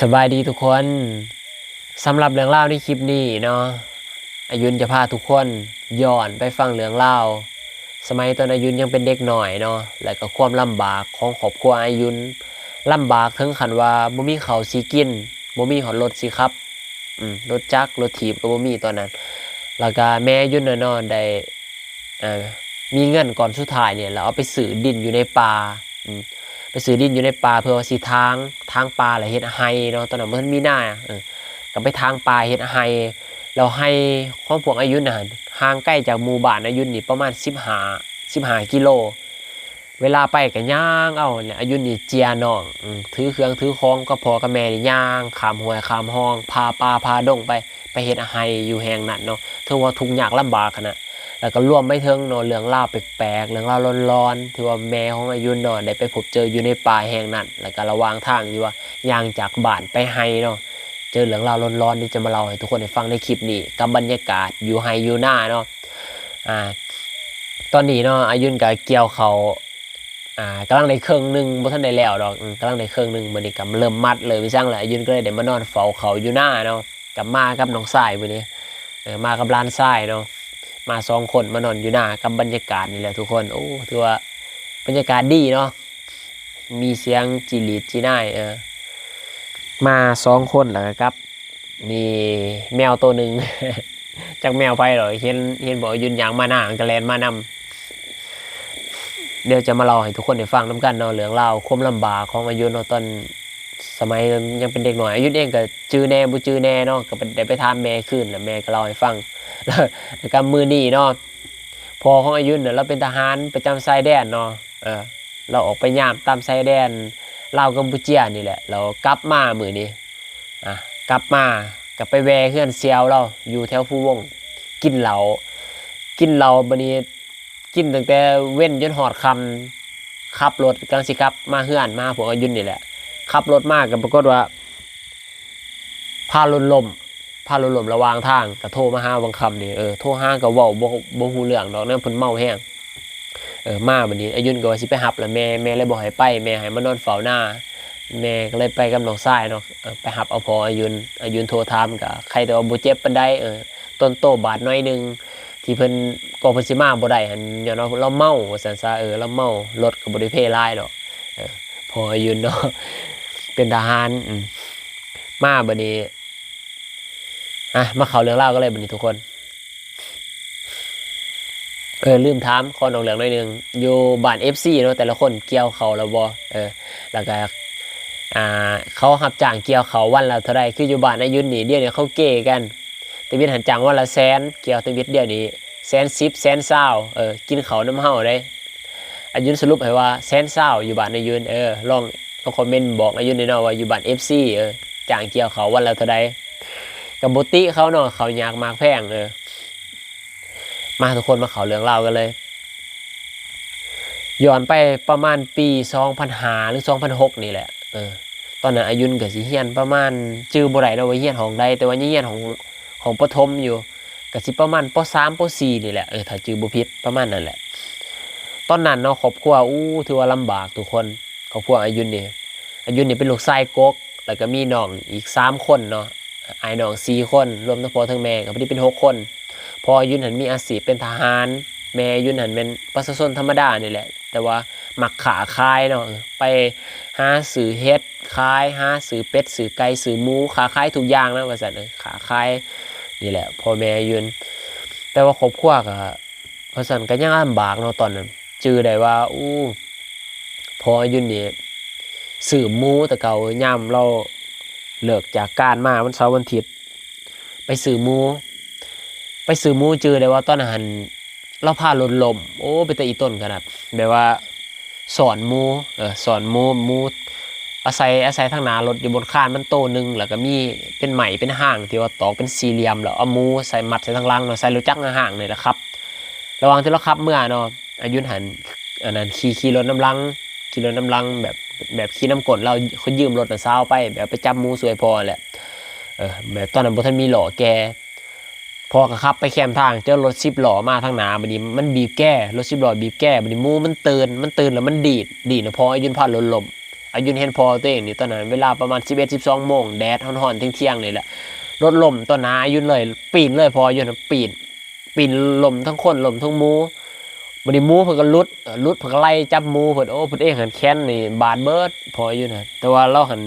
สบายดีทุกคนสำหรับเรื่องเล่าในคลิปนี้เนาะอายุนจะพาทุกคนย้อนไปฟังเรื่องเล่า สมัยตอนอายุนยังเป็นเด็กหน่อยเนาะแล้วก็ความลำบากของครอบครัวอายุนลำบากถึงขันว่าบ่มีเขาสิกินบ่มีหอดรถสิครับอืมรถจักรรถถีบก็บ่มีตอนนั้น แล้วก็แม่อายุนน่ะเนได้อ่ามีเงินก่อนสุดท้ายเนี่ยแล้วเอาไปซื้อดินอยู่ในป่าอืม ไปซื้อดินอยู่ในป่าเพื่อว่าสิทางทางป่าแหละเฮ็ดไฮเนาะตอนนั้นมันมีหน้าก็ไปทางป่าเฮ็ดไฮแล้วให้ของพวกอายุน่ะห่างใกล้จากหมู่บ้านอายุนี่ประมาณ15 15กิโล เวลาไปก็ย่างเอาเนี่ยอายุนี่เจียน้องอถือเครื่องถือของก็พอกับแม่นี่ย่างขามห้วยขามห้อง พาป่าพาดงไปไปเฮ็ดไฮอยู่แห่งนั้นเนาะถือว่าทุกข์ยากลำบากขนาด แล้วก็ร่วมไม่เทิงเนาะเรื่องเล่าวแปลกๆเรื่องเล่าวร้อนๆที่ว่าแม่ของอายุนเนาะได้ไปพบเจออยู่ในป่าแห่งนั้น แล้วก็ระวางทางที่ว่าย่างจากบ้านไปไฮเนาะเจอเรื่องเล่าวร้อนๆที่จะมาเล่าให้ทุกคนได้ฟังในคลิปนี้กับบรรยากาศอยู่ไฮอยู่หน้าเนาะอ่าตอนนี้เนาะอายุนกับเกี่ยวเขาอ่ากำลังในเครื่องหนึงบ่ทันได้แล้วดอกกำลังในเครื่องหนึงมื้อนี้ก็เริ่มมัดเลยพี่ช่างแหละอายุนก็เลยได้มานอนเฝ้าเขาอยู่หน้าเนาะกับมากับน้องสายมื้อนี้เออมากับหลานสายเนาะ มาสองคนมานอนอยู่หน้ากับบรรยากาศนี่แหละทุกคนโอ้ถือว่าบรรยากาศดีเนาะมีเสียงจีรีดจีน่ายเออมาสองคนแล้วครับ มีแมวตัวหนึ่งจากแมวไปเหรอเห็นเห็นบอกยืนยางมาหน้ากระแลนมานำเดี๋ยวจะมาเล่าให้ทุกคนได้ฟังน้ำกันเนาะเรื่องเล่าความลำบากของอายุเนาะตอนสมัยยังเป็นเด็กหน่อยอายุเองก็จื้อแน่บุจื้อแน่เนาะก็ได้ไปถามแม่ขึ้นแล้วแม่ก็เล่าให้ฟัง แล้วก็มือนี่เนาะพอของอายุเนี่ยเราเป็นทหารประจำชายแดนเนาะเออเราออกไปยามตามชายแดนลาวกัมพูชีนี่แหละ เรากลับมามือนี้อะกลับมากลับไปแวเพื่อนเซียวเราอยู่แถวฟูวง กินเหลากินเหลาบันนี้กินตั้งแต่เว้นจนหอดคำขับรถกำลังสิครับมาเฮือนมาพวอายุนี่แหละขับรถมากกับปรากฏว่าพาลนลม พาลลมระวางทางก็โทรมาห้าวังคำนี่เออโทรห้าก็เว้าบ่บ่ฮู้เรื่องดอกนั่นเพิ่นเมาแห้งเออมาบัดนี้อายุนก็ว่าสิไปหับแล้วแม่แม่เลยบ่ให้ไปแม่ให้มานอนเฝ้าหน้าแม่ก็เลยไปกับน้องชายเนาะไปหับเอาพออายุนอายุนโทรถามก็ใครแต่ว่าบ่เจ็บปานใดเออต้นโตบาดน้อยหนึงที่เพิ่นก็เพิ่นสิมาบ่ได้หั่นย้อนว่าเราเมาว่าซั่นซะเออเราเมารถก็บ่ได้เพลายดอกเออพออายุนเนาะเป็นทหารอืมมาบัดนี้ อะมาเขาเรื่องเล่าก็เลยบันนี้ทุกคน เออลืมถามคอนออกเหลืองหน่อยหนึงอยู่บ้านเอฟซีเนาะแต่ละคนเกี่ยวเขาแล้วบอเออแล้วก็อ่าเขาหับจ้างเกี่ยวเขาวันละเท่าไรคืออยู่บ้านอายุนี่เดียวเนี่ยเขาเก้กันตะวินหันจ้างวันละแสนเกี่ยวตะวินเดียวนี้แสนสิบแสนเศร้าเออกินเขาน้ำเห่าได้อายุนสรุปให้ว่าแสนเศร้าอยู่บ้านอายุนเออลองลองคอมเมนต์บอกอายุนหน่อยว่าอยู่บ้านเอฟซีเออจ้างเกี่ยวเขาวันละเท่าไร กับบุติเขาเนาะเขาอยากมากแพงเออมาทุกคนมาเขาเรื่องเล่าวกันเลยย้อนไปประมาณปี2005หรือ2006นี่แหละเออตอนนั้นอายุนกับสิเฮียนประมาณจื้อบ่ได้เนาะว่าเฮียนของใดแต่ว่าเฮียนของของประถมอยู่ก็สิประมาณป .3 ป .4 นี่แหละเออถ้าจื้อบ่ผิดประมาณนั้นแหละ ตอนนั้นเนาะครอบครัวอู้ถือว่าลำบากทุกคนครอบครัวอายุนนี่อายุนนี่เป็นลูกชายกกแล้วก็มีน้องอีกสามคนเนาะ ไอ้น้องสี่คน รวมทั้งพ่อทั้งแม่ก็พอดีเป็นหกคนพ่อยุนหันมีอาชีพเป็นทหาร แม่ยุนหันเป็นประชาชนธรรมดานี่แหละ แต่ว่าหมักขาคายเนาะไปหาสื่อเฮ็ดคายหาสื่อเป็ดสื่อไก่สื่อหมูขาคายทุกอย่างนะว่าซั่นเออขาคายนี่แหละพ่อแม่ยุนแต่ว่าครอบครัวก็เพราะซั่นก็ยังลำบากเนาะตอนนั้นจือได้ว่าอู้พ่อยุนนี่สื่อหมูแต่เก่าย่ำเรา เลิกจากการมาวันเสาร์วันอาทิตย์ไปสื่อมู ไปสื่อมูเจอได้ว่าตอนนั้นเราพาลนลม โอ้ไปแต่อีต้นขนาดแบบว่าสอนมูเออสอนมูมูอาศัยอาศัยทางนารถอยู่บนคานมันโตหนึงแล้วก็มีเป็นไหมเป็นห่างที่ว่าตอกเป็นสี่เหลี่ยมแล้วเอามูใส่มัดใส่ทางล่างเนาะใส่รถจักรห่างๆนี่แหละครับ ระหว่างที่เราขับเมื่อเนาะอายุหันอันนั้นขี่ขี่รถน้ำลังขี่รถน้ำลังแบบ แบบขี่น้ำกดเราเขายืมรถน่ะเช้าวไป แบบไปจับมูสวยพอแหละเออแบบตอนนั้นบ่ทันมีหล่อแกพอก็ขับไปแคมทางเจอรถสิบหล่อมาทางหนาบัดนี้มันบีบแก้รถสิบหล่อบีบแก้บัดนี้มูมันตื่นมันตื่นแล้วมันดีดดีดนะพออ้ยุนพาดรถลมอายุนเห็นพอตัวเองนี่ตอนนั้นเวลาประมาณ11 12โมงแดดฮ้อนๆเที่ยงๆนี่แหละรถลมต้นนาอายุนเลย ปีนเลยพออายุนปีนปีนลมทั้งคนลมทั้งมู บัดนี้มูเพิ่นก็ลุดลุดเพิ่นก็ไล่จับมูเพิ่นโอ้เพิ่นเองหันแค้นนี่บาดเบิดพออยุนน่ะแต่ว่าเราหัน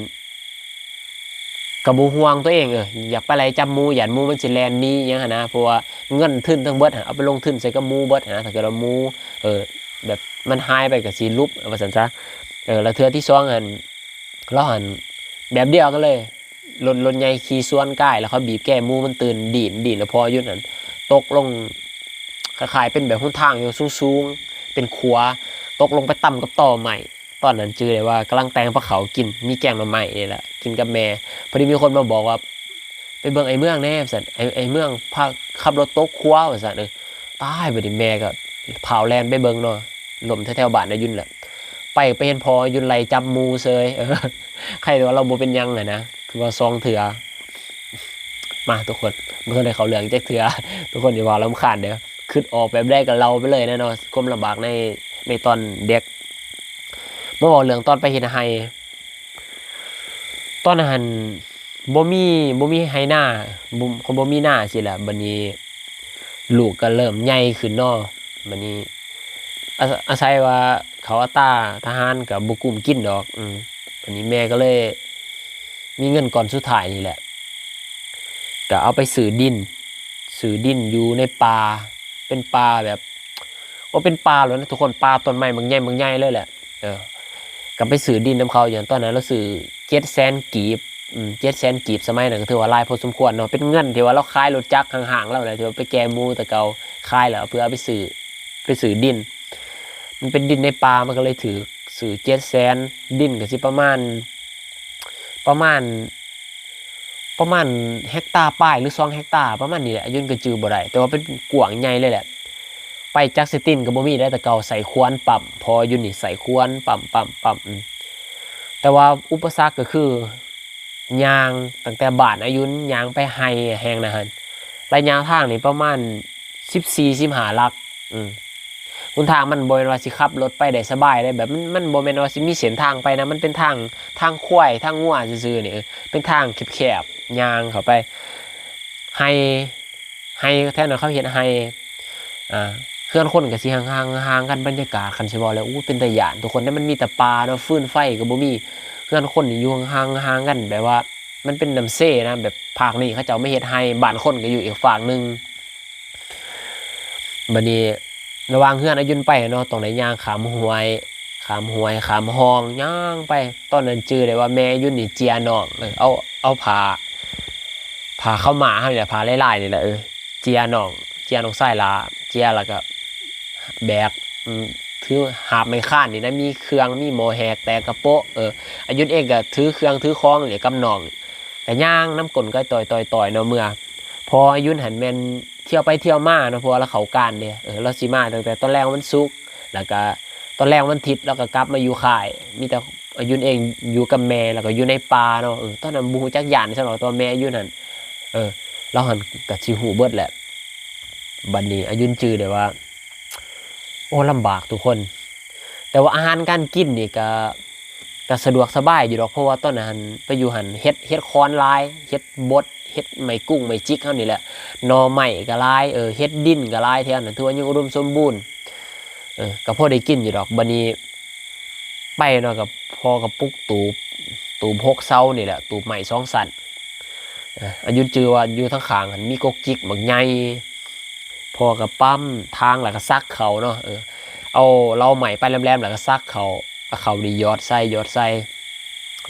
กระบูห่วงตัวเองเอออยากไปไล่จับมูหยันมูมันสิแลนนี้ยังหันนะเพราะว่าเงินทุนทั้งเบิดเอาไปลงทุนใส่กับมูเบิดนะถ้าเกิดว่ามูเออแบบมันหายไปก็สิลุบว่าซั่นซะเออแล้วเทือที่สองหันเราหันแบบเดียวกันเลยรถรถใหญ่ขี่สวนใกล้แล้วเขาบีบแก้มูมันตื่นดีดดีดแล้วพออยุ่นั่นตกลง คล้ายเป็นแบบหุ้นทางอยู่สูงๆ เป็นขัวตกลงไปต่ำกับต่อใหม่ ตอนนั้นจือเลยว่ากำลังแตงปลาเขากินมีแกงมาใหม่นี่แหละกินกับแม่พอดีมีคนมาบอกว่า ไปเบิ่งไอ้เมืองแน่สันไอ้ไอ้เมืองพาขับรถตกขัวสันเออตายไปดิแม่ก็เผาแลนไปเบิ่งเนาะลมแถวๆบ้านนายุนแหละไปไปเห็นพอยุนไลจับมูเซยเออใครว่าเราบ่เป็นยังอะนะคือว่าซองเถือมาทุกคนเมื่อได้เขาเหลืองแจ็คเถือทุกคนอย่าว่าลำคาญเด้อ ขึ้นออกแบบแรกกับเราไปเลยแน่นอนความลำบากในในตอนเด็กเมื่อบอกเหลืองตอนไปเห็นไฮตอนนั้นบ่มีบ่มีไฮหน้าบ่เขาบ่มีหน้าสิละบัดนี้ลูกก็เริ่มใหญ่ขึ้นนาะบัดนี้อาศอาศัยว่าเขาอาตาทหารกับบุกุมกินดอก อืมวันนี้แม่ก็เลย มีเงินก่อนสุดท้ายนี่แหละ ก็เอาไปสื่อดิน สื่อดินอยู่ในป่า เป็นป่าแบบว่าเป็นป่าเลยนะทุกคนป่าต้นไม้บางใหญ่บางใหญ่เลยแหละเออก็ไปสื่อดินน้ำเขาอย่างตอนนั้นเราสื่อเจ็ดแสนกีบเจ็ดแสนกีบสมัยนั้นก็ถือว่าลายพอสมควรเนาะเป็นเงินที่ว่าเราขายรถจักรห่างๆแล้วเลยที่ว่าไปแกมูแต่เกาขายแล้วเพื่อเอาไปสื่อไปสื่อดิน มันเป็นดินในป่ามันก็เลยถือสื่อเจ็ดแสนดินก็สิประมาณ ประมาณ ประมาณเฮกตาร์ป้ายหรือสองเฮกตาร์ประมาณนี้แหละอายุนก็จือบ่ได้แต่ว่าเป็นกวางใหญ่เลยแหละ ไปจักสตินก็บ่มีได้แต่เก่าใส่ควนปั๊มพอยุนนี่ใส่ควนปั๊มปั๊มปั๊มแต่ว่าอุปสรรคก็คือยางตั้งแต่บานอายุนยางไปไฮแหงนะฮันระยะทางนี่ประมาณ14 15ลัก อืม คุณทางมันบริเวณว่าสิขับรถไปได้สบายได้แบบมันมันบริเวณว่าสิมีเส้นทางไปนะมันเป็นทางทางควายทางงัวซื่อๆนี่เออเป็นทางแคบๆยางเข้าไปให้ให้แท้นั้นเขาเห็นให้อ่าเคลื่อนคนกับสิห่างๆห่างกันบรรยากาศคันสิบอแล้วอู้เป็นตะยานทุกคนนั้นมันมีแต่ปลาเนาะฟื้นไฟก็บ่มีเคลื่อนคนนี่อยู่ห่างๆห่างกันแบบว่า มันเป็นน้ำเซ่นะแบบภาคนี้เขาเจ้าไม่เฮ็ดให้บ้านคนก็อยู่อีกฝั่งหนึงบัดนี้ ระวางเฮือนอายุนไปเนาะตรงไหนย่างขามหวยขามหวยขามหองย่างไปตอนนั้นจื้อเลยว่าแม่ยุ่นนี่เจียน้องเออเอาเอาผาผาเข้ามาเฮาเนี่ยผ้าลายๆนี่แหละเออเจียน้องเจียน้องไส้ลาเจียแล้วก็แบกถือหาบไม่ข้านนี่นะมีเครื่องมีหมอแหกแต่กระโปะเอออายุนเองก็ถือเครื่องถือคล้องเนี่ยกับน้องแต่ย่างน้ำกลนก็ต่อยต่อยต่อยเนาะเมื่อ พออายุนหันแมนเที่ยวไปเที่ยวมาเนาะเพราะว่าเราเขาการเนี่ยเออเราสิมาตั้งแต่ตอนแรกมันซุกแล้วก็ตอนแรกมันทิศแล้วก็กลับมาอยู่ค่าย มีแต่อายุนเองอยู่กับแม่แล้วก็อยู่ในป่าเนาะเออตอนนั้นบูจักยานสำหรับตัวแม่อายุนั่นเออเราหันกับชิหูเบิดแหละบัดนนี้อายุนจือเลยว่า โอ้ลำบากทุกคน แต่ว่าอาหารการกินนี่ก็ก็สะดวกสบายอยู่ดอกเพราะว่าตอนนั้นไปอยู่หันเฮ็ดเฮ็ดคอนลายเฮ็ดบด เฮ็ดไม่กุ้งไม่จิกเท่านี่แหละนอใหม่ก็ลายเออเฮ็ดดินก็ลายแถวนั้นถือว่ายังอุดมสมบูรณ์เออก็พอได้กินอยู่ดอกบัดนี้ไปเนาะกับพอกับปุกตูบตูบหกเซานี่แหละตูบใหม่สองสันออายุจือว่าอยู่ทั้งขางหันมีกกจิกบักใหญ่พอกับปั๊มทางแล้วก็ซักเขาเนาะเออเอาเราใหม่ไปแหลมๆแล้วก็ซักเขาเอาเขาดียอดใส่ยอดใส่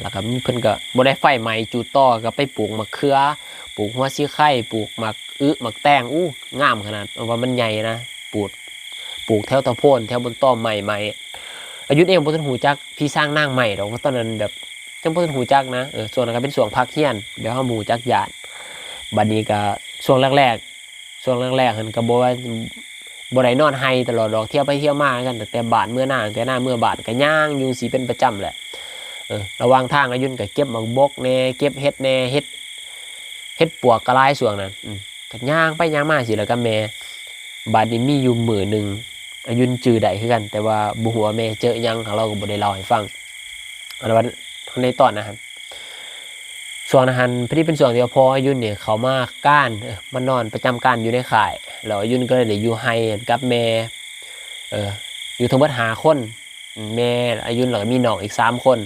แล้วก็เพิ่นก็บ่ได้ไฟใหม่จูดต่อก็ไปปลูกมะเขือ ปลูกหัวซีไข่ปลูกหมักอึหมักแตงอู้งามขนาดว่ามันใหญ่นะปลูกปลูกแถวตะโพนแถวบนต้อมใหม่ใหม่อายุเองบ่ทันหูจักพี่สร้างนางใหม่ดอกเพราะตอนนั้นแบบจังบ่ทันหูจักนะเออส่วนนั้นก็เป็นส่วนพักเฮียนเดี๋ยวเฮาหมูจักญาติบัดนี้ก็ช่วงแรกๆช่วงแรกๆเพิ่นก็บ่ว่าบได้นอนไห้ตลอดดอกเที่ยวไปเที่ยวมากันตั้งแต่บานเมื่อหน้างแต่หน้าเมื่อบานก็ย่างยู่สิเป็นประจำแหละระว่างทางอายุนก็เก็บหมักบกแน่เก็บเฮ็ดแน่เฮ็ด เฮ็ดปวกกระไรส่วงนั้นอืมก็ย่างไปย่างมาสิแล้วก็แม่บาดนี้มีอยู่มือหนึ่งอายุนจือได้คือกัน แต่ว่าบ่ฮู้ว่าแม่เจอหยังของเราก็บ่ได้เล่าให้ฟังอันวันในตอนนะครับส่วนอาหารพอดีเป็นส่วนที่ว่าพออายุนเนี่ยเขามาก้านเออมานอนประจำการอยู่ในข่ายแล้วอายุนก็เลยได้อยู่ไฮกับแม่เอออยู่ทั้งหมดหาคนแม่อายุนแล้วก็มีน้องอีกสามคน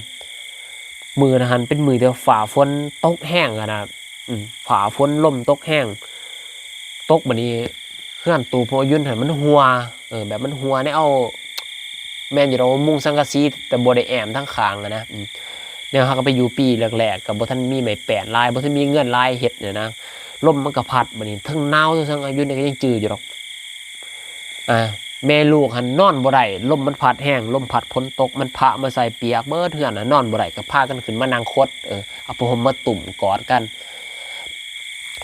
มือนะฮันเป็นมือเดียวฝ่าฝนตกแห้งอะนะครับอืม ฝ่าฝนล่มตกแห้ง ตกบัดนี้เคลื่อนตูพอยุ่นหันมันหัวเออแบบมันหัวเนี่ยเอา แม่นอยู่เรามุ่งสังกะสีแต่บ่ได้แอมทั้งคางอะนะเนี่ยเขาก็ไปอยู่ปีแรกๆกับบ่ทันมีไม้แปดลายบ่ทันมีเงินลายเฮ็ดเนี่ยนะลมมันก็พัดบัดนี้ทั้งหนาวทั้งอายุเนี่ยก็ยังจืดอยู่หรอกอ่าแม่ลูกหันนอนบ่ได้ลมมันพัดแห้งลมพัดฝนตกมันพะมาใส่เปียกเบิดเทื่อนน่ะนอนบ่ได้ก็พากันขึ้นมานั่งคดเออเอาผ้าห่มมาตุ่มกอดกัน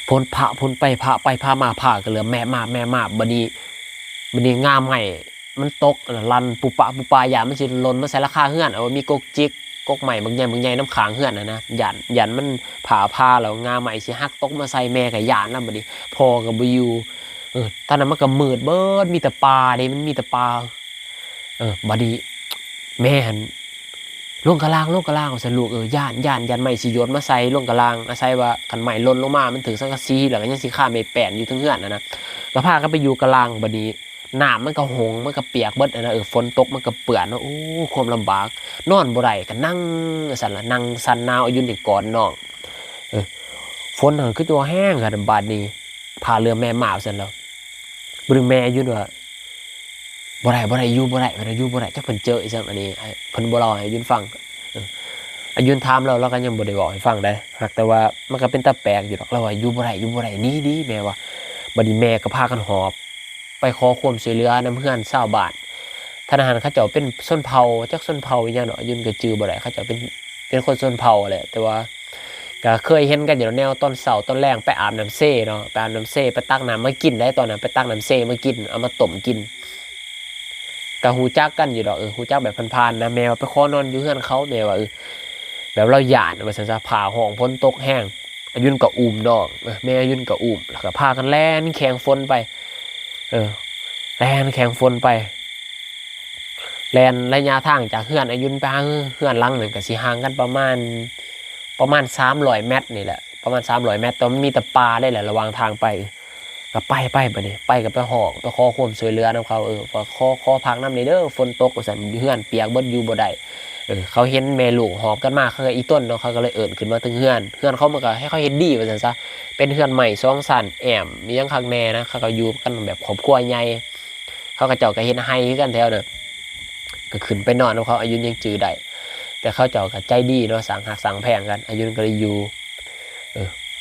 พ้นพระพ้นไปพระไปพามาพากันเหลือแม่มาแม่มาบัดนี้บัดนี้งามใหม่มันตกลันปุปะปุปายามันสิหล่นมาใส่ราคาเฮือนเอามีกกจิกกกใหม่บางใหญ่บางใหญ่น้ำค้างเฮือนนะนะหยันหยันมันผ่าพาแล้วงาใหม่สิหักตกมาใส่แม่กับหยานแล้วบัดนี้พอกับบิวเออตอนนั้นมันก็มืดเบิดมีแต่ปลาเด้มันมีแต่ปลาเออบัดนี้แม่หัน ลงกระลางลงกระลางเอาสลูกเออย่านย่านยันใหม่สิโยนมาใส่ลงกระลางอาศัยว่าคันใหม่ล่นลงมา มันถึงสังกะสีแล้วก็ยังสิข้าไม่แปนอยู่ทั้งเฮือนนะนะก็พากันไปอยู่กระลางบัดนี้น้ำมันก็หงมันก็เปียกเบิดอะนะเออฝนตกมันก็เปื้อนนะโอ้ความลำบาก นอนบ่ได้ก็นั่งสั่นละนั่งสั่นหนาวอยู่ในกอดน้องเออฝนหันคือตัวแห้งค่ะบาดนี้พาเรือแม่หมาสั่นแล้วบึงแม่อยู่ด้ว่า บ่ได้บ่ได้อยู่บ่ได้บ่ได้อยู่บ่ได้จักเพิ่นเจออีจังอันนี้ไอ้เพิ่นบ่เล่าให้ยุนฟังอายุนถามเราเราก็ยังบ่ได้บอกให้ฟังได้หากแต่ว่ามันก็เป็นตาแปลกอยู่ดอกเราว่าอยู่บ่ได้อยู่บ่ได้นี่ดีแม่ว่าบัดนี้แม่ก็พากันหอบ ไปขอความช่วยเหลือน้ำเพื่อนชาวบ้านธนาคารเขาเจ้าเป็นส้นเผาจักส้นเผาอหย่างเนาะยุนก็จือบ่ได้เขาเจ้าเป็นเป็นคนส้นเผาแหละแต่ว่าก็เคยเห็นกันอยู่แล้วแนวต้นเสาต้นแรงไปอาบน้ำเซ่เนาะไปอาบน้ำเซ่ไปตักน้ำมากินได้ตอนนั้นไปตักน้ำเซ่มากินเอามาต้มกิน ก็ฮูจักกันอยู่ดอกเออฮู้จักแบบพันๆนะแมวไปขอนอนอยู่เฮือนเขาแมวว่าเออแบบเราหยาดว่าซั่นซะผ่าห้องฝนตกแห้งอายุนก็อุ้มน้องแม่อายุนก็อุ้มแล้วก็พากันแล่นแข่งฝนไป เออแลนแข่งฝนไปแลนระยะทางจากเฮือนอายุนไปเฮือนลังหนึ่งกับสีห่างกันประมาณ ประมาณสามร้อยเมตรนี่แหละประมาณสามร้อยเมตรแต่มันมีแต่ปลาได้แหละระหวางทางไป ก็ไปไปไปนี่ไปกับไปหอกไปขอความช่วยเหลือน้ำเขาเออว่าขอขอพักน้ำในเด้อฝนตกว่าสั่นเฮือนเปียกเบิดอยู่บ่ได้เออเขาเห็นแม่ลูกหอบกันมาเขาก็อีต้นเนาะเขาก็เลยเอิญขึ้นมาถึงเฮือนเฮือนเขามันก็ให้เขาเห็นดีว่าสั่นซะเป็นเฮือนใหม่สองสันแอมมียังคักแน่นะเขาก็อยู่กันแบบครอบครัวใหญ่เขาก็เจ้าก็เห็นให้คือกันแถวเน่ะก็ขึ้นไปนอนของเขาอายุยังจือได้แต่เขาเจ้าก็ใจดีเนาะสั่งหักสั่งแพงกัน อายุก็เลยอยู่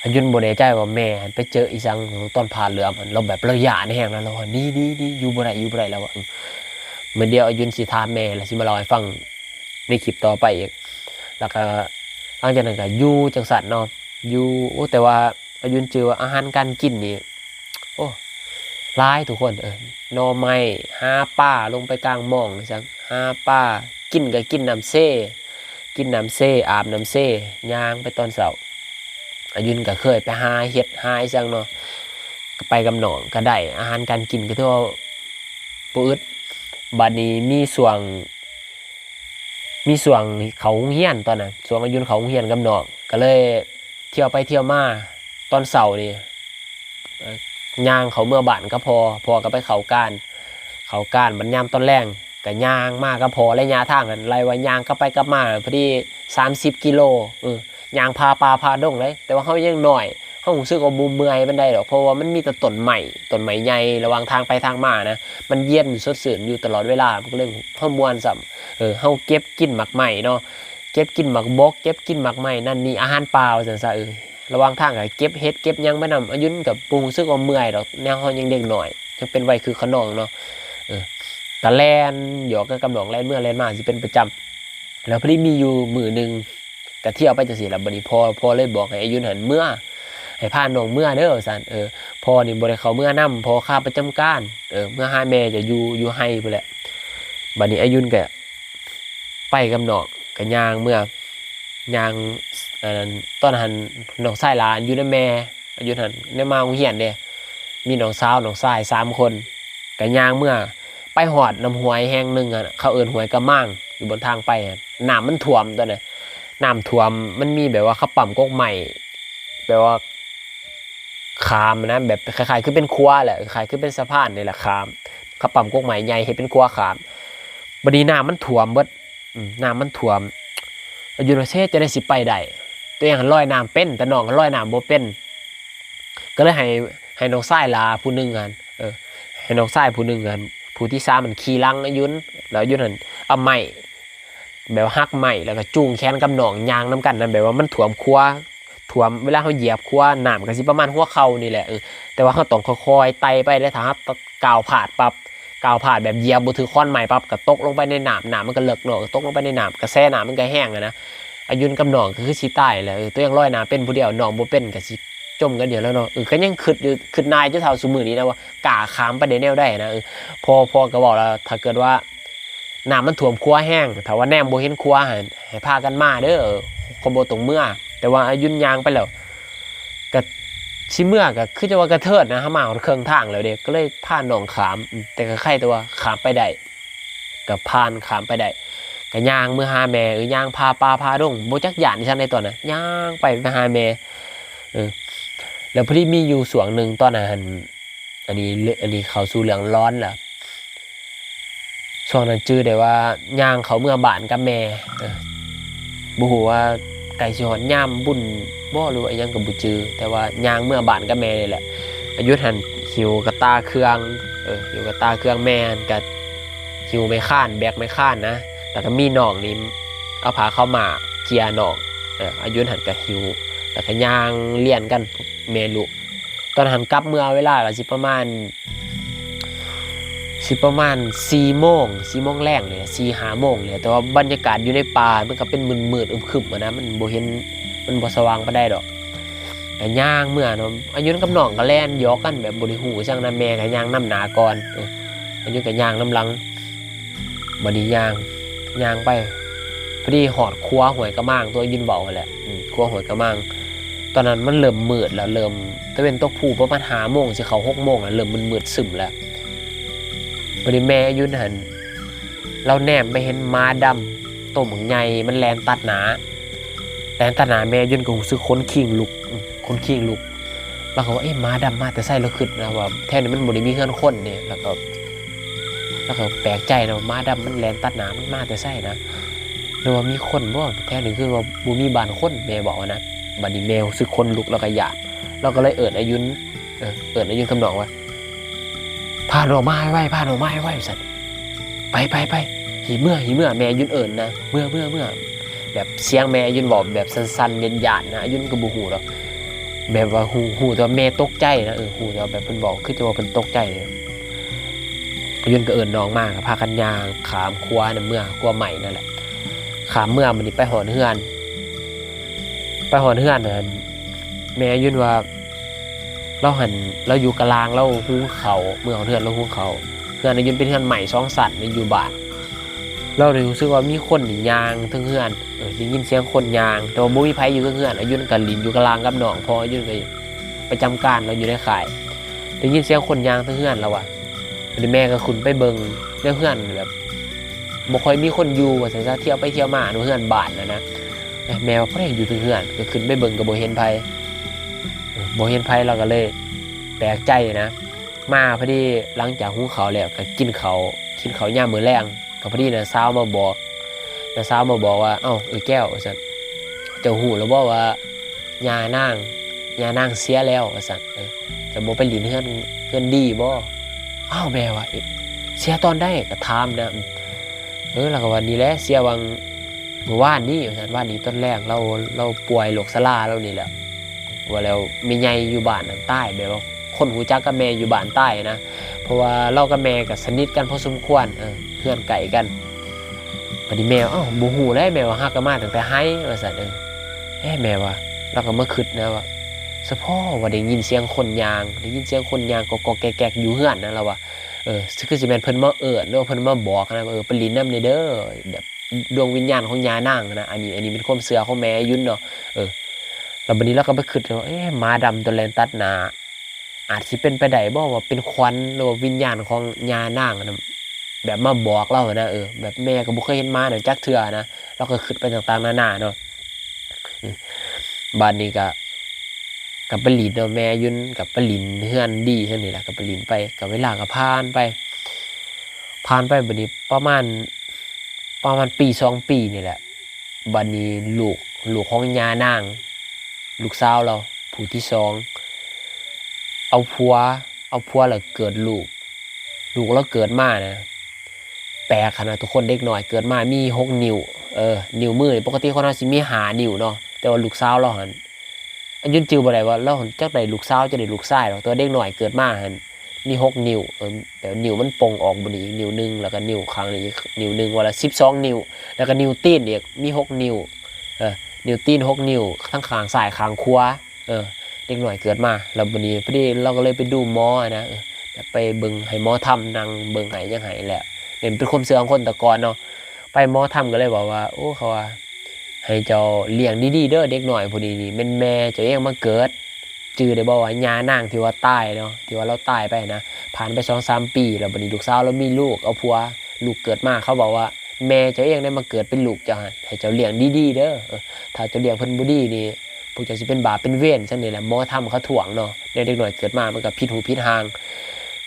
อายุบ่แน่ใจว่าแม่ไปเจออีสังของต้นพาเรือมันเราแบบเราหยาดแห้งแล้วเรานี่นี่นี่อยู่บ่ได้อยู่บ่ได้แล้วเหมือนเดียวอายุนสิทาแม่แล้วสิมาล่าให้ฟังในคลิปต่อไปอีกแล้วก็หลังจากนั้นก็อยู่จังสันเนาะอยู่โอ้แต่ว่าอายุนเจอว่าอาหารการกินนี่โอ้ร้ายทุกคนเออนอไม้ห้าป้าลงไปกลางมองนะจังห้าป้ากินก็กินน้ำเซ่กินน้ำเซ่อาบน้ำเซ่ย่างไปตอนเสาร์ อายุนก็เคยไปหาเห็ดหาไอ้จังเนาะไปกับหนองก็ได้ อาหารการกินก็ถือว่าปืดบัดนี้มีส่วง มีส่วงเขาโรงเฮียนตอนนั้นส่วงอายุนเขาโรงเฮียนกับน้องก็เลยเที่ยวไปเที่ยวมาตอนเสาร์นี่ย่างเขาเมื่อบ้านก็พอ พอก็ไปเขาก้านเขาก้านมันยามตอนแรงก็ย่างมากก็พอและยาทางกันไรว่ายางก็ไปก็มาพอดีสามสิบกิโลเออ ย่างพาปลาพาดงเลยแต่ว่าเขายังหน่อยเขารู้สึกว่าบูมเมื่อยมันได้หรอกเพราะว่ามันมีแต่ต้นใหม่ต้นใหม่ใหญ่ระหว่างทางไปทางมานะมันเย็นสดชื่นอยู่ตลอดเวลามันก็เลยเพิ่มมวลสัมเออเขาเก็บกินหมักใหม่เนาะเก็บกินหมักบกเก็บกินหมักไม้นั่นนี่อาหารเปล่าสันซะเออระหว่างทางก็เก็บเห็ดเก็บยังไปนำอายุนกับปรุงซึ่งว่าเมื่อยดอกแนวเฮายังเด็กหน่อยยังเป็นวัยคือขนองเนาะเออตะแลนหยอกกับกำหนองแลนเมื่อแลนมาสิเป็นประจำแล้วพอดีมีอยู่มือหนึ่ง ก็เที่ยวไปจังซี่ล่ะบัดนี้พอพอเลยบอกให้อายุนหันเมื่อให้พาน้องเมื่อเด้อซั่นเออพอนี่บ่ได้เขาเมื่อนํพอข้าประจำการเออเมื่อหาแม่จะอยู่อยู่ให้พุ่นแหละบัดนี้อายุนก็ไปกับนองกับยางเมื่อยางตอนหันน้องชายหลานอยู่ในแม่อยู่หันในมาโรงเรียนเด้มีน้องสาวน้องชายสามคนกับยางเมื่อไปหอดน้ำหวยแห่งหนึ่งอะเขาเอินหวยกระมังอยู่บนทางไปน้ำมันท่วมตัวน่ะ น้ำท่วมมันมีแบบว่าเขาปั๊มก๊กใหม่แบบว่าคามนะแบบคล้ายๆคือเป็นครัวแหละคล้ายๆคือเป็นสะพานนี่แหละคามเขาปั๊มก๊กใหม่ใหญ่เห็นเป็นครัวคามบัดนี้น้ำมันท่วมเบิดอืมน้ำมันท่วมอยู่ประเทศจะได้สิไปได้ตัวเองหันลอยน้ำเป็นแต่น้องหันลอยน้ำบ่เป็น ก็เลยให้ให้น้องชายลาผู้หนึ่งกันเออให้น้องชายผู้หนึ่งกันผู้ที่สามมันขี่ลังอายุนแล้วยุนหันเอาไม้ แบบว่าหักไม้แล้วก็จูงแขนกับหนองยางน้กันนะแบบว่ามันถ่วมคัวถ่วมเวลาเขาเหยียบคัวหน้ำก็สิประมาณหัวเข่านี่แหละเออแต่ว่าเขาต้องค่อยๆไต่ไปได้ถ้าครับกาวผาดปั๊บกาวผาดแบบเหยียบบ่ถือค้อนใหม่ปั๊บก็ตกลงไปในหน้ำน้ำมันก็เลิกเนาะตกลงไปในหน้ำกระแสน้ำมันก็แห้งอะนะอายุนกับหนองก็คือสิตายแหละตัวยังลอยหน้ำเป็นผู้เดียวหนองบ่เป็นก็สิจมกันเดียวแล้วเนาะเออก็ยังคิดอยู่คิดนนายเจ้าเท่าซุมื้อนี้นะว่ากาขามไปได้แนวได้นะเออพอพอก็บอกแล้วถ้าเกิดว่า น้ำมันท่วมครัวแห้งถ้าว่าแนมโบเห็นครัวให้ให้พากันมาเด้อคอมโบตรงเมื่อ แต่ว่าอายุนยางไปแล้วก็ชิเมื่อก็คือจะว่ากระเทิดนะฮะมาเอาเครื่องทางแล้วเด็กก็เลยพาหนองขาม แต่ก็ใครตัวขามไปได้กับพานขามไปได้ก็ยางเมื่อหาแม่เออยางพาปลาพาดงโบจักหยานที่ฉันในตอนนั้นย่างไปไปหาแม่เออแล้วพอดีมีอยู่สวงหนึ่งตอนนั้นอันนี้อันนี้เขาสู่เรื่องร้อนแหละ ช่วงนั้นจื้อได้ว่าย่างเขาเมื่อบานกับแม่บูฮูว่าไก่ชิหอนย่ามบุญบ่หรือว่ายังกับบุจือ แต่ว่าย่างเมื่อบานกับแม่นี่แหละ อายุหันหิวกระตาเครื่องเออหิวกระตาเครื่องแม่กับหิวไม่ข้านแบกไม่ข้านนะแล้วก็มีหนองนี่เอาพาเข้ามาเจียหนองเอออายุหันกับหิวแล้วก็ย่างเลียนกันเมลูตอนหันกลับเมื่อเวลาก็สิประมาณ สิประมาณสี่โมงสี่โมงแรกเลยสี่หาโมงเลยแต่ว่าบรรยากาศอยู่ในป่ามันก็เป็นมืดมืดอึมครึมๆอะนะมันบเห็นมันบสว่างปานใดดอกแต่ย่างเมื่อนะอายุนกับน้องก็แล่นยอกกันแบบบ่ได้ฮู้จังนะแม่ก็ย่างน้ำหนาก่อนอายุก็ย่างน้ำลังบด้ย่างย่างไปพอดีหอดครัวหวยกระมังตัวยืนเบาหั่นแหละครัวหวยกระมังตอนนั้นมันเริ่มมืดแล้วเริ่มตะเวนตกผูประมาณหาโมงสิเขาหกโมงแล้วเริ่มมันมืดซึมแล้ว บริแม่อยุนหันเราแนมไปเห็นม้าดำตัวหมึงใหญ่มันแลนตัดหนาแลนตัดหนาแม่อยุนก็รู้สึกค้นคิงลุกค้นคิงลุกแล้วก็ว่าเอ๊ะม้าดำมาแต่ใส่แล้วขึ้นนะว่าแท้นี่มันบริมีเคลื่อนคนเนี่ยแล้วก็แล้วก็แปลกใจนะว่าม้าดำมันแลนตัดหนามันมาแต่ใส่นะหรือว่ามีคนบ่แท้นี่คือว่าบูมีบานคนแม่บอกนะบัดนี้แมวสึกคนลุกแล้วก็หยาดเราก็เลยเอิดอายุนเออเอิดอายุนคำนองว่า พาหน่อไม้ไว้พาหน่อไม้ไว้สัตว์ไปไปไปหีเมื่อหีเมื่อแม่ยุนเอิญนะเมื่อเมื่อเมื่อแบบเสียงแม่ยุนบอกแบบสั้นๆเย็นหยาดนะยุนก็บูหูหรอกแบบว่าหูหูต่ว่าแม่ตกใจนะเออหูต่ว่าแบบเพิ่นบอกคือจะว่าเพิ่นตกใจเลยยุนก็เอิญน้องมากพากันยางขามครัวน่ะเมื่อครัวใหม่นั่นแหละขามเมื่อมันนี่ไปหอนเฮือน ไปหอนเฮือนนะแม่ยุ่นว่า เราหันเราอยู่กลางเราหูเขาเมื่อหอนเฮือนเราหูเขาเฮือนอายุนเป็นเฮือนใหม่สองสัตว์ในอยู่บานเราเลยรู้สึกว่ามีคนหนียางทั้งเฮือนเออได้ยินเสียงคนยาง แต่ว่าบ่มีไผอยู่ทั้งเฮือนอายุนกับลินอยู่กลางกับน้องพออายุนก็ประจำการเราอยู่ในข่ายได้ยินเสียงคนยางทั้งเฮือนแล้วว่ะแม่ก็คุณไปเบิงในเฮือนแบบบ่ค่อยมีคนอยู่ว่าซั่นซะเที่ยวไปเที่ยวมาในเฮือนบานนะนะแมวเพราะอยู่เฮือนก็ขึ้นไปเบิงกับโบเห็นไผโบเห็นไผเราก็เลยแปลกใจนะ มาพอดีหลังจากหุงเขาแล้วก็กินเขากินเขาย่ามมือแรงก็พอดีนะสาวมาบอกนะสาวมาบอกว่า เอ้าเอ้แก้วว่าซั่นเจ้าหูแล้วบ่ว่ายานางยานางเสียแล้วว่าซั่นเออจะบ่ไปหลินเฮือนเฮือนดีบ่อ้าวแม่วะเสียตอนได้ก็ถามนะเออแล้วก็วันนี้แหละเสียวังเมื่อวานนี้ว่าซั่นว่านนี้ต้นแรกเราเราป่วยโรคซาลาแล้วนี่แหละ ว่าแล้วมีใหญ่อยู่บ้านใต้แบบว่าคนหูจักกับแม่อยู่บ้านใต้นะ เพราะว่าเรากับแม่ก็สนิทกันพอสมควรเออเพื่อนไก่กันพอดีแมวอ้าวบูหูได้แมวฮักกันมาตั้งแต่ให้ว่าซั่นเออเอ้แมวว่าเราก็มาคิดนะว่าสะพ่อว่าได้ยินเสียงคนยางได้ยินเสียงคนยางกอกแกกอยู่เฮือนนะเราว่าเออคือสิแมนเพิ่นมาเอิ้นหรือว่าเพิ่นมาบอกนะว่าเออไปลินน้ำในเด้อแบบดวงวิญญาณของยานางนะอันนี้อันนี้เป็นความเสือของแม่ยุ่นเนาะเออ แล้ววันนี้เราก็ไปคิดว่าเอ๊ะมาดำตัวแลนตัดนา อาจสิเป็นไปได้บ่ว่าเป็นควันหรือว่าวิญญาณของยานางนะแบบมาบอกเรานะเออแบบแม่ก็บ่เคยเห็นมานั่นจักเทื่อนะเราก็คิดไปต่างๆนานาเนาะบ้านนี้ก็กับปลินเนาะแม่ยุนกับปลินเฮือนดีเท่านี้แหละกับปลินไปกับเวลาก็ผ่านไปผ่านไปบัดนี้ประมาณประมาณปีสองปีนี่แหละบัดนี้ลูกลูกของยานาง ลูกสาวเราผู้ที่สองเอาผัว เอาผัวแล้วเกิดลูก ลูกเราเกิดมานะแปลกขนาดทุกคนเด็กหน่อยเกิดมามีหกนิ้วเออนิ้วมือปกติคนเราสิมีหานิ้วเนาะแต่ว่าลูกสาวเราหันอันยุนจือบ่ได้ว่าเราหันจักได้ลูกสาวจะได้ลูกชายหรอกตัวเด็กหน่อยเกิดมาหันมีหกนิ้วเออแต่นิ้วมันปงออกบนอีกนิ้วหนึงแล้วก็นิ้วข้างนี้นิ้วหนึงวันละสิบสองนิ้วแล้วก็นิ้วตีนอีกมีหกนิ้วเออ นิ้วตีนหกนิ้วทั้งขางซ้ายขางขวเออเด็กหน่อยเกิดมาแล้วบัดนี้พอดีเราก็เลยไปดูหมอนะไปเบิงให้หมอทำนางเบิงให้ยังไงแหละเนี่ยเป็นความเสื่อของคนตะกอนเนาะไปหมอทำก็เลยบอกว่า โอ้เขาว่า ให้เจ้าเลี้ยงดีๆเด้อเด็กหน่อยพอดีนี่แม่นแม่เจ้าเองมาเกิดจือได้บอกว่ายานางที่ว่าตายเนาะที่ว่าเราตายไปนะผ่านไปสองสามปี แล้วบัดนี้ลูกสาวเรามีลูกเอาผัว ลูกเกิดมาเขาบอกว่า แม่เจ้าเองได้มาเกิดเป็นลูกเจ้าให้เจ้าเลี้ยงดีๆเด้อถ้าเจ้าเลี้ยงเพิ่นบ่ดีนี่พวกเจ้าสิเป็นบาปเป็นเวรซั่นนี่แหละหมอทำเขาถ่วงเนาะเด็กหน่อยเกิดมามันก็ผิดหูผิดทาง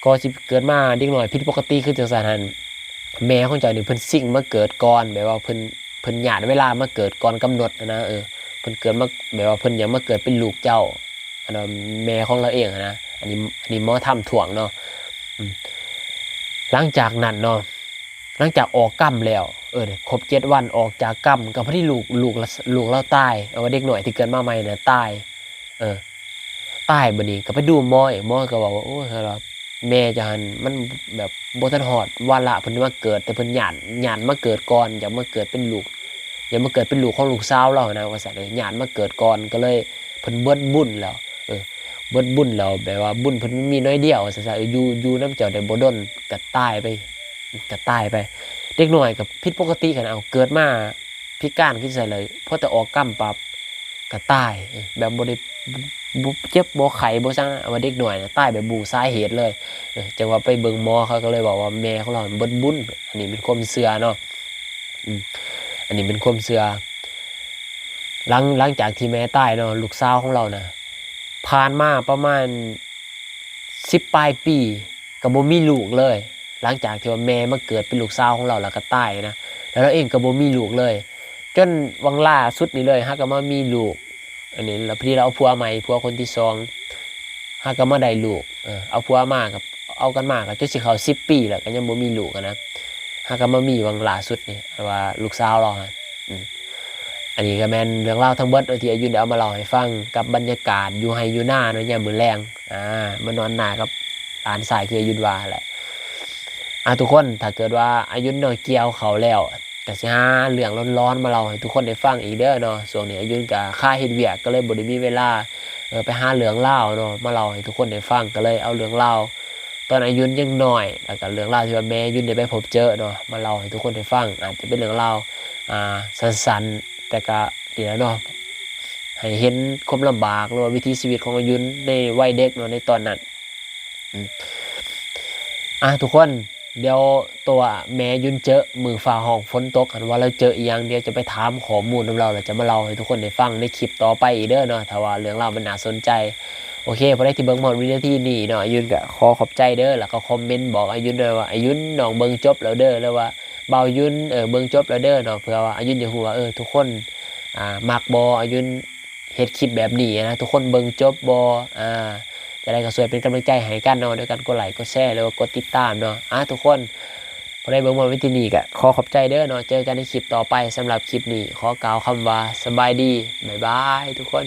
ก็สิเกิดมาเด็กหน่อยผิดปกติคือจังซั่นหั่นแม่ของเจ้านี่เพิ่นซิ่งมาเกิดก่อนแบบว่าเพิ่นเพิ่นหยาดเวลามาเกิดก่อนกำหนดนะเออเพิ่นเกิดมาแบบว่าเพิ่นยังมาเกิดเป็นลูกเจ้าอันนั้นแม่ของเราเองนะอันนี้อันนี้หมอทำถ่วงเนาะหลังจากนั้นเนาะ หลังจากออกกรรมแล้วเออครบเจ็ดวันออกจากกรรมกับพอดีลูกลูกละลูกเราตายเอาว่าเด็กหน่อยที่เกิดมาใหม่เนี่ยตายเออตายบัดนี้ก็ไปดูมออีกหมอก็บอกว่าโอ้ยครับแม่จะหันมันแบบบทันฮอดวาระเพิ่นมาเกิดแต่เพิ่นหยานหยานมาเกิดก่อนอย่ามาเกิดเป็นลูกอย่ามาเกิดเป็นลูกของลูกสาวเรานะว่าซั่นเลยหยานมาเกิดก่อนก็เลยเพิ่นเบิดบุญแล้วเออเบิดบุญแล้วแบบว่าบุญเพิ่นมีน้อยเดียวว่าซั่นซะเอออยู่อยู่น้ำเจ้าได้บ่ดนก็ตายไป ก็ตายไป เด็กหน้อยก็ผิดปกติกันเอาเกิดมาพิการขึ้นซะเลยเพอแต่ออกกรรมปับก็ตายแบบบ่ได้บ่เจ็บบ่ไข้บ่ซังเอาว่าเด็กหน่อยนะตายแบบบูสาเหตุเลยจังว่าไปเบิ่งหมอเขาก็เลยบอกว่าแม่ของเราเบิดบุญอันนี้เป็นความเชื่อเนาะอันนี้เป็นความเชื่อหลังหลังจากที่แม่ตายเนาะลูกสาวของเรานะผ่านมาประมาณ10ปลายปีก็บ่มีลูกเลย หลังจากที่ว่าแม่มาเกิดเป็นลูกสาวของเราแล้วก็ตายนะแล้วเราเองก็บ่มีลูกเลย จนวังล่าสุดนี้เลยฮะก็มามีลูก อันนี้แล้วพอดีเราเอาผัวใหม่ผัวคนที่สองหาก็มาได้ลูกเออเอาผัวมากับเอากันมากับจนสิเขาสิบปีแล้วก็ยังบ่มีลูกอะนะหาก็มามีวังล่าสุดนี่ว่าลูกสาวเราฮะอันนี้ก็แมนเรื่องเล่าทั้งเบิดที่อายุเดี๋ยวเอามาเล่าให้ฟังกับบรรยากาศอยู่ไฮอยู่หน้าเนาะยามมือแรงอ่ามานอนหน้ากับหลานสายคืออายุว่าแหละ อะทุกคนถ้าเกิดว่าอายุเนาะเกี่ยวเขาแล้วก็สิหาเรื่องร้อนๆมาเล่าให้ทุกคนได้ฟังอีกเด้อเนาะช่วงนี้อายุนกับค่าเฮ็ดเวียกก็เลยบ่ได้มีเวลาเออไปหาเรื่องเล่าเนาะมาเล่าให้ทุกคนได้ฟังก็เลยเอาเรื่องเล่าตอนอายุยังน้อยแล้วก็เรื่องเล่าที่ว่าแม่อายุนได้ไปพบเจอเนาะมาเล่าให้ทุกคนได้ฟัง อาจจะเป็นเรื่องเล่าอ่าสั้นๆแต่ก็ดีแล้วเนาะให้เห็นความลำบากหรือว่าวิถีชีวิตของอายุนในวัยเด็กเนาะในตอนนั้นอะทุกคน เดี๋ยวตัวแม่ยุนเจอมือฝาห้องฝนตกกันว่าเราเจออีกอย่างเดียวจะไปถามข้อมูลของเราแล้วจะมาเล่าให้ทุกคนได้ฟังในคลิปต่อไปอีกเด้อเนาะถ้าว่าเรื่องราวมันน่าสนใจโอเคพอได้ที่เบิ้งหมดวินาทีนี้เนาะอายุนก็ขอขอบใจเด้อแล้วก็คอมเมนต์บอกอายุนด้วยว่าอายุนน้องเบิ้งจบแล้วเด้อแล้วว่าเบายุนเออเบิ้งจบแล้วเด้อเนาะเพื่อว่าอายุนจะฮู้ว่าเออทุกคนอ่ามักบ่อายุนเฮ็ดคลิปแบบนี้นะทุกคนเบิ้งจบบ่อ่า จะได้ก็สวยเป็นกำลังใจให้กันเนาะด้วยกันกดไลค์กดแชร์แล้วก็กดติดตามเนาะอะทุกคนพอได้เบิ่งมาวิธีนี้ก็ขอขอบใจเด้อเนาะเจอกันในคลิปต่อไปสำหรับคลิปนี้ขอกล่าวคำว่าสบายดีบ๊ายบายทุกคน